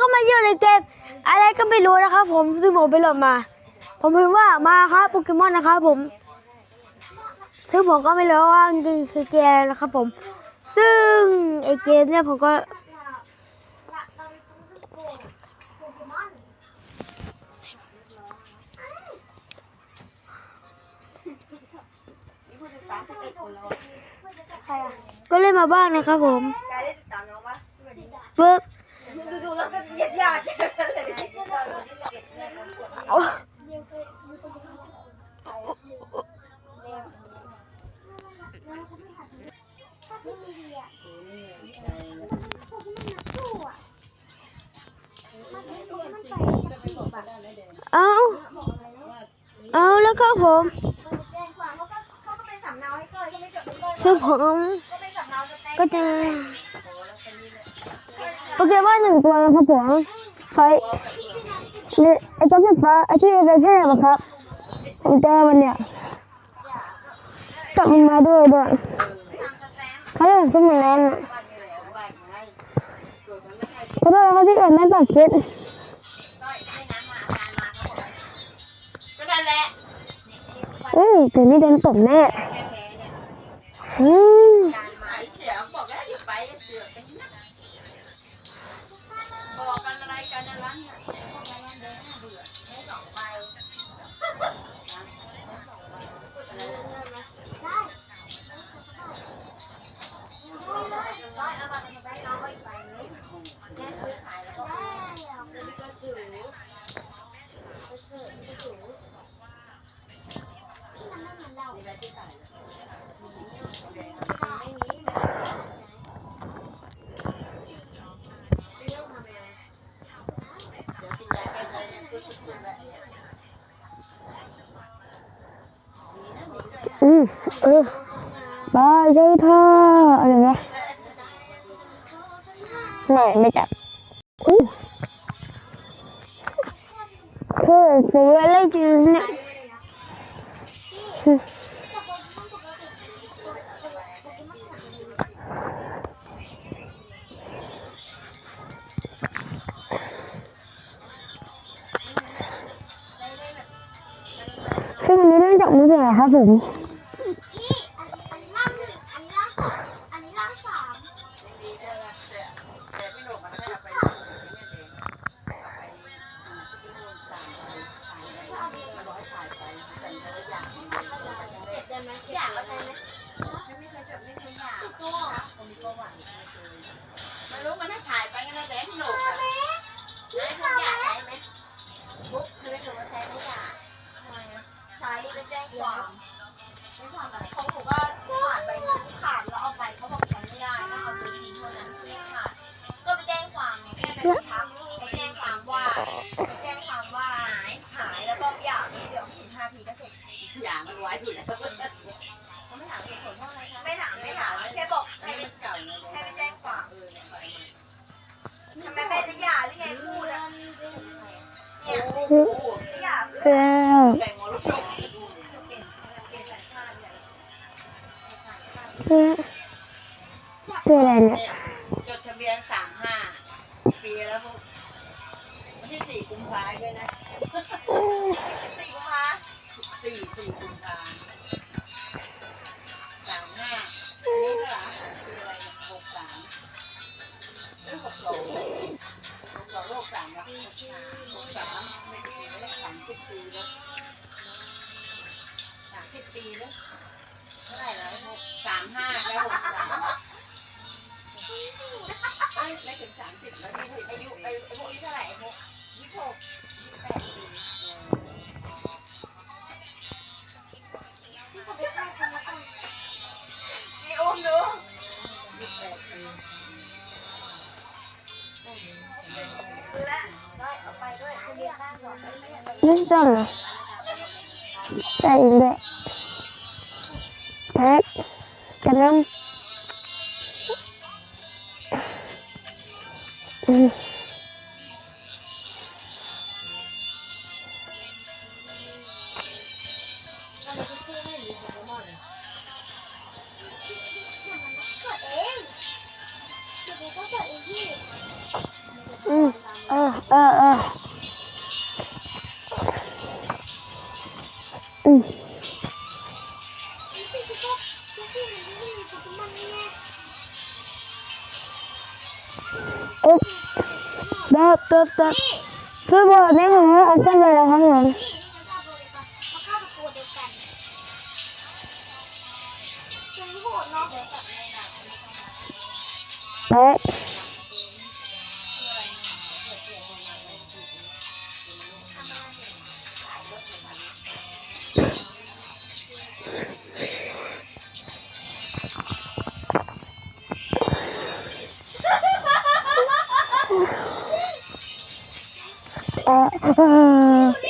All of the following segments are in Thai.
ก็มาอยู่ในเกม อะไรก็ไม่รู้นะครับ ผมซึ่งผมไปโหลดมา ผมพิมพ์ว่ามาครับโปเกมอนนะครับผมซึ่งผมก็ไม่รู้ว่าจริงคือเกมอะไรนะครับผม ซึ่งไอเกมเนี่ยผมก็ก็เล่นมาบ้างนะครับผมกายได้ติดตา มน้องปะปึ๊บดูๆแล้วก็เหยียดหยาดเลยเอาเอาแล้วก็ผมแจ้งความเขาก็เขาก็เป็นสำเนาให้ก่อนก็ไม่จดเป็นเบอร์ซึ่งผมก็เป็นสำเนาจะแต่งก็จะ โปเกมอนหนึ่งตัวนะครับผมใครเนี่ไอ้ตัวสีฟ้าไอ้ที่เป็นเทพครับผมเจอมันเนี่ยจับมันมาด้วยด้วยเขาเรียกขึ้นมาแล้วน่ะก็ได้เขาที่เกิดไม่ตัดคิดก็นั่นแหละอืมแต่นี่โดนตบแน่อืม อืมเออไปใช่ท่าอะไรนะไม่ไม่จับอื ความไม่ความอะไรเขาบอกว่าขาดใบนี้ขาดแล้วเอาไปเขาบอกใช้ไม่ได้ต้องเอาไปทิ้งเท่านั้นไม่ขาดก็ไปแจ้งความแค่ไปทักไปแจ้งความว่าไปแจ้งความว่าหายหายแล้วก็อยากเดี๋ยวสิบห้าทีก็เสร็จอย่างมันไว้อยู่แล้วเขาไม่ถามเหตุผลว่าะอะไรคะไม่ถามไม่ถามแค่บอกให้ไปให้ไปแจ้งความเออเนี่ยทำไมแม่จะหย่าหรือไงพูดอะเนี่ยหย่าเจ้า คืออะไรเนี่ย จดทะเบียนสามห้าปีแล้วพวกวันที่สี่กุมภาด้วยนะสี่กุมภาสี่สี่กุมภาสามห้าอันนี้เท่าไหร่คืออะไรเนี่ยหกสามหรือหกสองหกสองหกสามนะหกสามไม่กี่ปีแล้วสามสิบปีแล้วสามสิบปีแล้ว เท่าไหร่แล้วหกสามห้าแล้วหกสามเอ้ยไม่ถึงสามสิบแล้วนี่อายุอายุเท่าไหร่พวกยี่สิบหกยี่สิบแปดปีนี่อุ้มดูยี่สิบแปดปีดูแลได้เอาไปด้วยทะเบียนบ้านสองไม่ได้ นี่จังเหรอใส่เองด้วย กันน้ำอื เดิบเดิบเดิบช่วยบอกได้ไหมว่าเอาขึ้นไปแล้วครับผมนี่นี่จะเอาโป เข้าหาหมดเล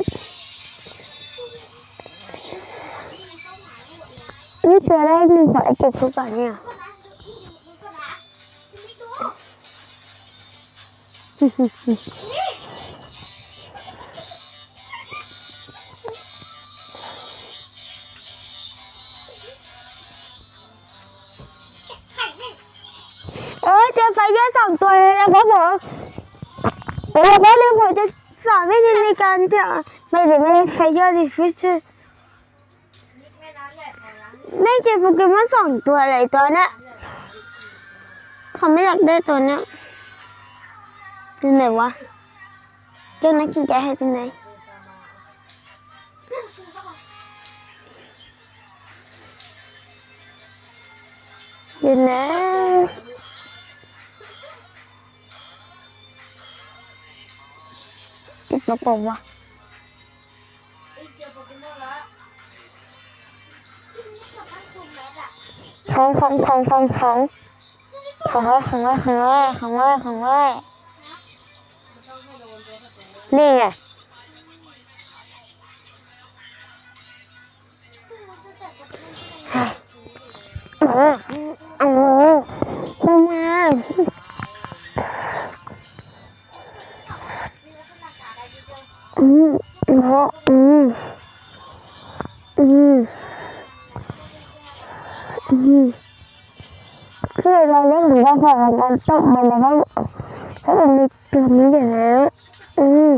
ยนี่เจอได้หนึ่งขอไอเก็บทุกอย่างเนี่ยก็นะ องตัวเลยนะครับผมเดี๋ยวแป๊บนึงผมจะสอนวิธีในการจะไม่ถึงไม่ไฟเยอร์ดิฟิช์ไม่น้ำแหละขอล้างได้เจอโปเกมอนสองตัวเลยตัวนี้เขาไม่อยากได้ตัวนี้ยตัวไหนวะเจ้านักกินแกให้ตัวไหนเดี๋ยวนะ ติดกระโปรงวะเอ้ยเจอโปเกมอนแล้วนี่มันกับมันซูมแมสอะของของของของของของว่าของว่าของว่าของว่าของว่ามันต้องให้โดนตัวสัตว์นี่ไงซึ่งเราจะจัดโปเกมอนที่มันเออเออเข้ามา อืมเนาะอืมอืมอืมคือเราเล่นหรือว่าพอเราต้องมันแล้วก็ถ้ามันมีตัวนี้เดี๋ยวนะอืม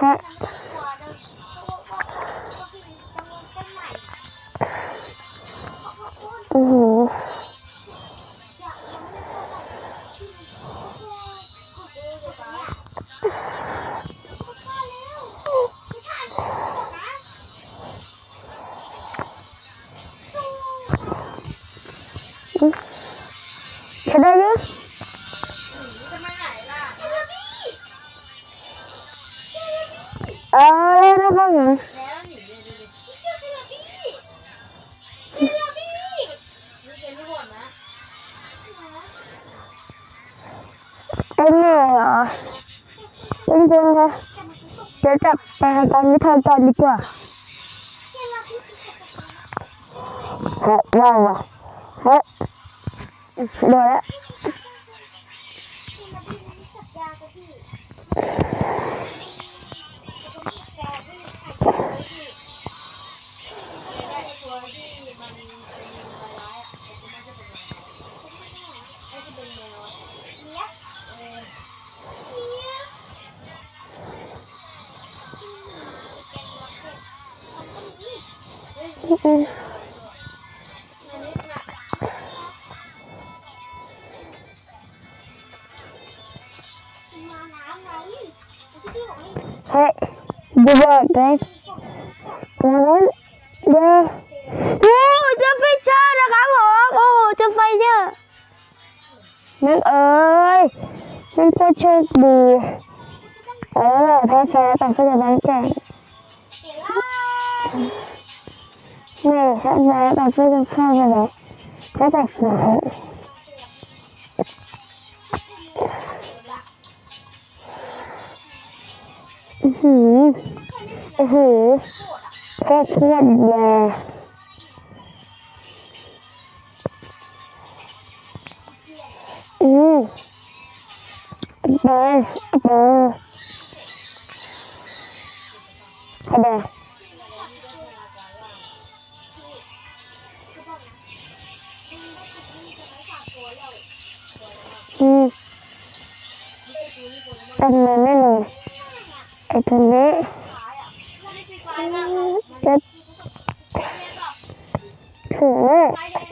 ฮะ ได้ยอะจะมาไหนล่ะเซเลบี้เซเลบี้เออเล่นแล้วก็อย่างแล้วหนีเลยดูดินี่เจอเซเลบี้เซเลบี้นี่เกมที่โหดนะไอ้เนี่ยเหรอจริงๆค่ะเดี๋ยวจับไปทำการวิธีการดีกว่าเฮ้ยว้าวว่ะเฮ้ย โดนแล้วเดูบอดเลยงั้นเดี๋ยวโอ้เจะฟิชเชอร์นะครับผมโอ้เจะไฟเยอะนึ โอ้โหก็เพื่อนมาอือเบอร์เบอร์เอร์อืมเป็นไงไม่รู้ไอ้ตัวนี้ ถูกแน่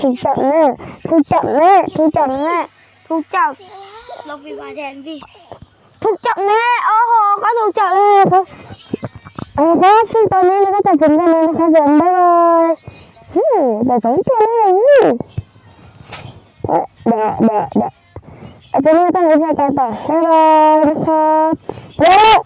ถูกจับแน่ถูกจับแน่ถูกจับแน่ถูกจับเราฟรีไฟแทนสิถูกจับแน่โอ้โหก็ถูกจับแน่ครับเอาละครับซึ่งตอนนี้เราก็จะถึงกันแล้วนะครับผมบ๊ายบายฮึมแต่สองตัวเลยฮึมเอ๊ะเดะเดะเดะไอ้ตัวนี้ต้องวิชาการต่อบ๊ายบายนะครับแล้ว